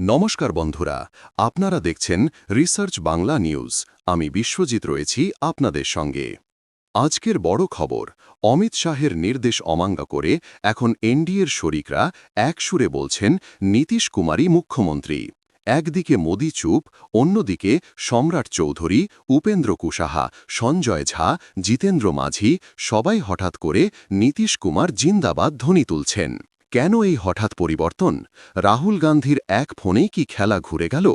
নমস্কার বন্ধুরা, আপনারা দেখছেন রিসার্চ বাংলা নিউজ। আমি বিশ্বজিৎ রয়েছি আপনাদের সঙ্গে। আজকের বড় খবর, অমিত শাহের নির্দেশ অমাঙ্গা করে এখন এনডিএর শরিকরা এক সুরে বলছেন, নীতিশ কুমারই মুখ্যমন্ত্রী। একদিকে মোদি চুপ, অন্যদিকে সম্রাট চৌধুরী, উপেন্দ্র কুশাহা, সঞ্জয় ঝা, জিতেন্দ্র মাঝি সবাই হঠাৎ করে নীতিশ কুমার জিন্দাবাদ ধ্বনি তুলছেন। কেন এই হঠাৎ পরিবর্তন? রাহুল গান্ধীর এক ফোনেই কি খেলা ঘুরে গেল?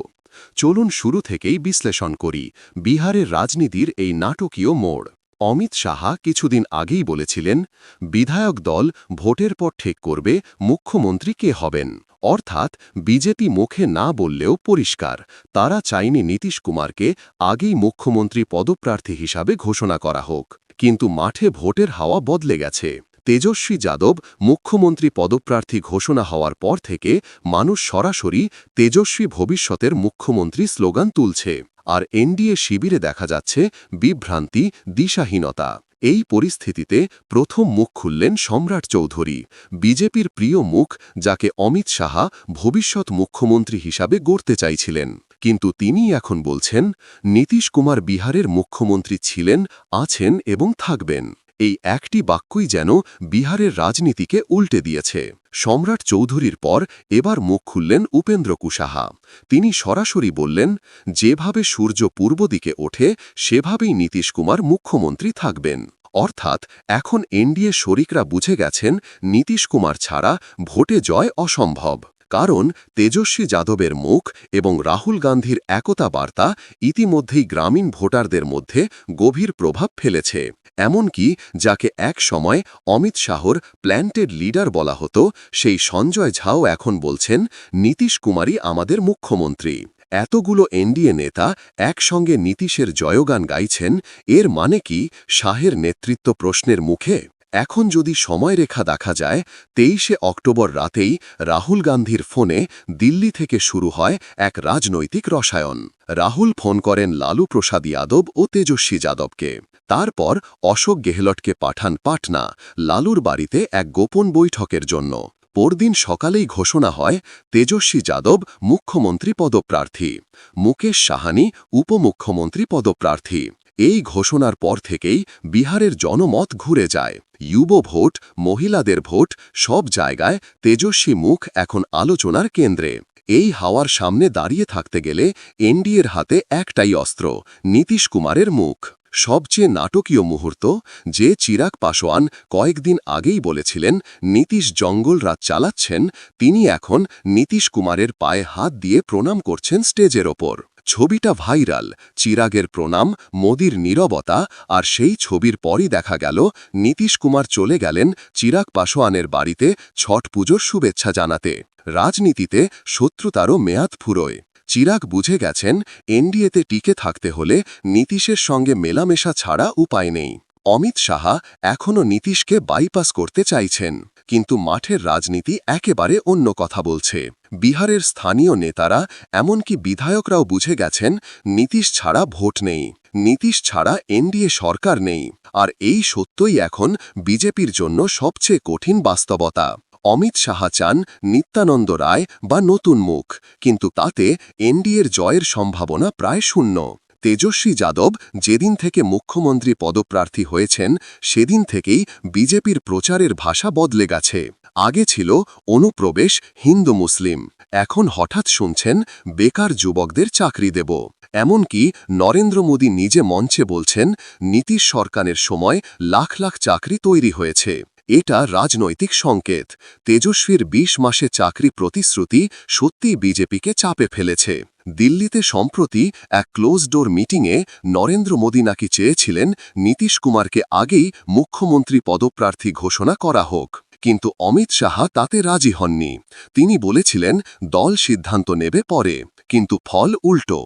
চলুন শুরু থেকেই বিশ্লেষণ করি বিহারের রাজনীতির এই নাটকীয় মোড়। অমিত সাহা কিছুদিন আগেই বলেছিলেন, বিধায়ক দল ভোটের পর ঠিক করবে, মুখ্যমন্ত্রী কে হবেন। অর্থাৎ বিজেপি মুখে না বললেও পরিষ্কার, তারা চায়নি নীতিশ কুমারকে আগেই মুখ্যমন্ত্রী পদপ্রার্থী হিসাবে ঘোষণা করা হোক। কিন্তু মাঠে ভোটের হাওয়া বদলে গেছে। তেজস্বী যাদব মুখ্যমন্ত্রী পদপ্রার্থী ঘোষণা হওয়ার পর থেকে মানুষ সরাসরি তেজস্বী ভবিষ্যতের মুখ্যমন্ত্রী স্লোগান তুলছে। আর এনডিএ শিবিরে দেখা যাচ্ছে বিভ্রান্তি, দিশাহীনতা। এই পরিস্থিতিতে প্রথম মুখ খুললেন সম্রাট চৌধুরী। বিজেপির প্রিয় মুখ, যাকে অমিত সাহা ভবিষ্যৎ মুখ্যমন্ত্রী হিসাবে গড়তে চাইছিলেন। কিন্তু তিনি এখন বলছেন, নীতিশ কুমার বিহারের মুখ্যমন্ত্রী ছিলেন, আছেন এবং থাকবেন। এই একটি বাক্যই যেন বিহারের রাজনীতিকে উল্টে দিয়েছে। সম্রাট চৌধুরীর পর এবার মুখ খুললেন উপেন্দ্র কুশাহা। তিনি সরাসরি বললেন, যেভাবে সূর্য পূর্ব দিকে ওঠে, সেভাবেই নীতিশ কুমার মুখ্যমন্ত্রী থাকবেন। অর্থাৎ এখন এনডিএ শরিকরা বুঝে গেছেন, নীতিশ কুমার ছাড়া ভোটে জয় অসম্ভব। কারণ তেজস্বী যাদবের মুখ এবং রাহুল গান্ধীর একতা বার্তা ইতিমধ্যেই গ্রামীণ ভোটারদের মধ্যে গভীর প্রভাব ফেলেছে। এমনকি যাকে এক সময় অমিত শাহর প্ল্যান্টেড লিডার বলা হতো, সেই সঞ্জয় ঝাও এখন বলছেন, নীতিশ কুমারই আমাদের মুখ্যমন্ত্রী। এতগুলো এনডিএ নেতা একসঙ্গে নীতিশের জয়গান গাইছেন, এর মানে কি শাহের নেতৃত্ব প্রশ্নের মুখে? এখন যদি সময়রেখা দেখা যায়, তেইশে অক্টোবর রাতেই রাহুল গান্ধীর ফোনে দিল্লি থেকে শুরু হয় এক রাজনৈতিক রসায়ন। রাহুল ফোন করেন লালু প্রসাদ যাদব ও তেজস্বী যাদবকে। তারপর অশোক গেহলটকে পাঠান পাটনা, লালুর বাড়িতে এক গোপন বৈঠকের জন্য। পরদিন সকালেই ঘোষণা হয়, তেজস্বী যাদব মুখ্যমন্ত্রী পদপ্রার্থী। মুকেশ সাহানি, উপমুখ্যমন্ত্রী পদপ্রার্থী। এই ঘোষণার পর থেকেই বিহারের জনমত ঘুরে যায়। যুব ভোট, মহিলাদের ভোট, সব জায়গায় তেজস্বী মুখ এখন আলোচনার কেন্দ্রে। এই হাওয়ার সামনে দাঁড়িয়ে থাকতে গেলে এনডিএর হাতে একটাই অস্ত্র, নীতিশ কুমারের মুখ। সবচেয়ে নাটকীয় মুহূর্ত, যে চিরাগ পাসোয়ান কয়েকদিন আগেই বলেছিলেন, নীতিশ জঙ্গল রাত চালাচ্ছেন, তিনি এখন নীতিশ কুমারের পায়ে হাত দিয়ে প্রণাম করছেন স্টেজের ওপর। ছবিটা ভাইরাল। চিরাগের প্রণাম, মোদির নীরবতা, আর সেই ছবির পরই দেখা গেল, নীতিশ কুমার চলে গেলেন চিরাগ পাশোয়ানের বাড়িতে ছট পুজোর শুভেচ্ছা জানাতে। রাজনীতিতে শত্রুতারও মেয়াদ ফুরোয়। চিরাগ বুঝে গেছেন, এনডিএতে টিকে থাকতে হলে নীতিশের সঙ্গে মেলামেশা ছাড়া উপায় নেই। অমিত সাহা এখনও নীতিশকে বাইপাস করতে চাইছেন। কিন্তু মাঠের রাজনীতি একেবারে অন্য কথা বলছে। বিহারের স্থানীয় নেতারা, এমনকি বিধায়করাও বুঝে গেছেন, নীতিশ ছাড়া ভোট নেই। নীতিশ ছাড়া এনডিএ সরকার নেই। আর এই সত্যই এখন বিজেপির জন্য সবচেয়ে কঠিন বাস্তবতা। অমিত সাহা চান নিত্যানন্দ রায় বা নতুন মুখ, কিন্তু তাতে এনডিএর জয়ের সম্ভাবনা প্রায় শূন্য। তেজস্বী যাদব যেদিন থেকে মুখ্যমন্ত্রী পদপ্রার্থী হয়েছেন, সেদিন থেকেই বিজেপির প্রচারের ভাষা বদলে গেছে। আগে ছিল অনুপ্রবেশ, হিন্দু মুসলিম। এখন হঠাৎ শুনছেন, বেকার যুবকদের চাকরি দেব। এমনকি নরেন্দ্র মোদী নিজে মঞ্চে বলছেন, নীতিশ সরকারের সময় লাখ লাখ চাকরি তৈরি হয়েছে। এটা রাজনৈতিক সংকেত। তেজস্বীর ২০ মাসে চাকরি প্রতিশ্রুতি সত্যি বিজেপিকে চাপে ফেলেছে। দিল্লিতে সম্প্রতি এক ক্লোজ ডোর মিটিংয়ে নরেন্দ্র মোদী নাকি চেয়েছিলেন নীতিশ কুমারকে আগেই মুখ্যমন্ত্রী পদপ্রার্থী ঘোষণা করা হোক। কিন্তু অমিত সাহা তাতে রাজি হননি। তিনি বলেছিলেন, দল সিদ্ধান্ত নেবে পরে, কিন্তু ফল উল্টো।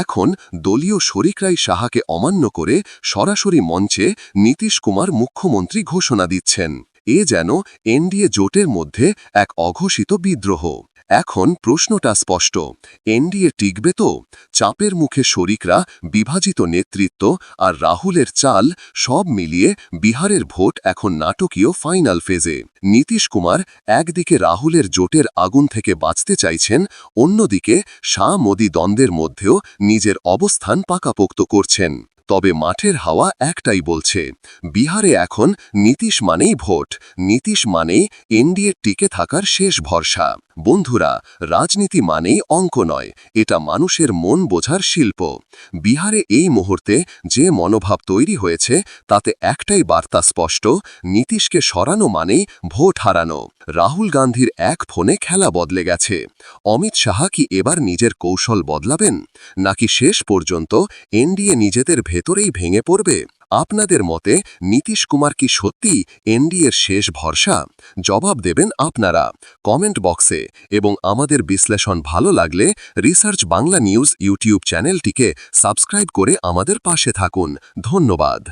এখন দলীয় শরিকরাই সাহাকে অমান্য করে সরাসরি মঞ্চে নীতিশ কুমার মুখ্যমন্ত্রী ঘোষণা দিচ্ছেন। এ যেন এনডিএ জোটের মধ্যে এক অঘোষিত বিদ্রোহ। এখন প্রশ্নটা স্পষ্ট। এনডিএ টিকবে তো? চাপের মুখে শরিকরা, বিভাজিত নেতৃত্ব আর রাহুলের চাল সব মিলিয়ে বিহারের ভোট এখন নাটকীয় ফাইনাল ফেজে। নীতিশ কুমার একদিকে রাহুলের জোটের আগুন থেকে বাঁচতে চাইছেন, অন্যদিকে শাহ মোদী দ্বন্দ্বের মধ্যেও নিজের অবস্থান পাকাপোক্ত করছেন। তবে মাঠের হাওয়া একটাই বলছে, বিহারে এখন নীতিশ মানেই ভোট, নীতিশ মানেই এনডিএ টিকে থাকার শেষ ভরসা। বন্ধুরা, রাজনীতি মানেই অঙ্ক নয়, এটা মানুষের মন বোঝার শিল্প। বিহারে এই মুহূর্তে যে মনোভাব তৈরি হয়েছে, তাতে একটাই বার্তা স্পষ্ট, নীতিশকে সরানো মানেই ভোট হারানো। রাহুল গান্ধীর এক ফোনে খেলা বদলে গেছে। অমিত শাহ কি এবার নিজের কৌশল বদলাবেন? নাকি শেষ পর্যন্ত এনডিএ নিজেদের ভেতরেই ভেঙে পড়বে। আপনাদের মতে নীতিশ কুমার কি সত্যি এনডিএর শেষ ভরসা? জবাব দেবেন আপনারা কমেন্ট বক্সে এবং আমাদের বিশ্লেষণ ভালো লাগলে রিসার্চ বাংলা নিউজ ইউটিউব চ্যানেলটিকে সাবস্ক্রাইব করে আমাদের পাশে থাকুন। ধন্যবাদ।